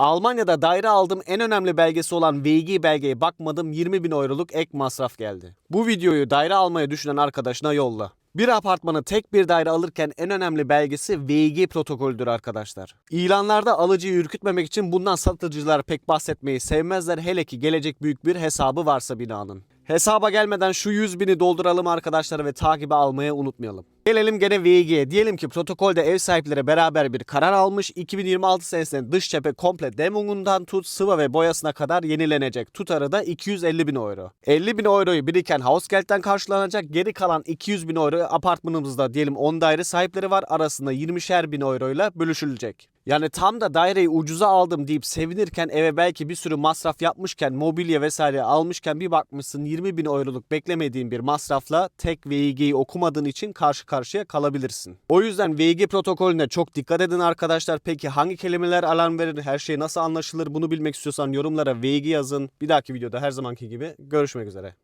Almanya'da daire aldığım en önemli belgesi olan VG belgeye bakmadım 20 bin euroluk ek masraf geldi. Bu videoyu daire almayı düşünen arkadaşına yolla. Bir apartmanı tek bir daire alırken en önemli belgesi VG protokolüdür arkadaşlar. İlanlarda alıcıyı ürkütmemek için bundan satıcılar pek bahsetmeyi sevmezler hele ki gelecek büyük bir hesabı varsa binanın. Hesaba gelmeden şu 100 bini dolduralım arkadaşlar ve takibe almayı unutmayalım. Gelelim gene VG'ye. Diyelim ki protokolde ev sahipleri beraber bir karar almış. 2026 senesinde dış cephe komple demonundan tut sıva ve boyasına kadar yenilenecek. Tutarı da 250 bin euro. 50 bin euroyu biriken Housegeld'den karşılanacak. Geri kalan 200 bin euro apartmanımızda diyelim 10 daire sahipleri var. Arasında 20'şer bin euroyla bölüşülecek. Yani tam da daireyi ucuza aldım deyip sevinirken eve belki bir sürü masraf yapmışken mobilya vesaire almışken bir bakmışsın 20 bin euroluk beklemediğin bir masrafla tek VIG'yi okumadığın için karşı karşıya kalabilirsin. O yüzden VIG protokolüne çok dikkat edin arkadaşlar. Peki hangi kelimeler alarm verir, her şey nasıl anlaşılır bunu bilmek istiyorsan yorumlara VIG yazın. Bir dahaki videoda her zamanki gibi görüşmek üzere.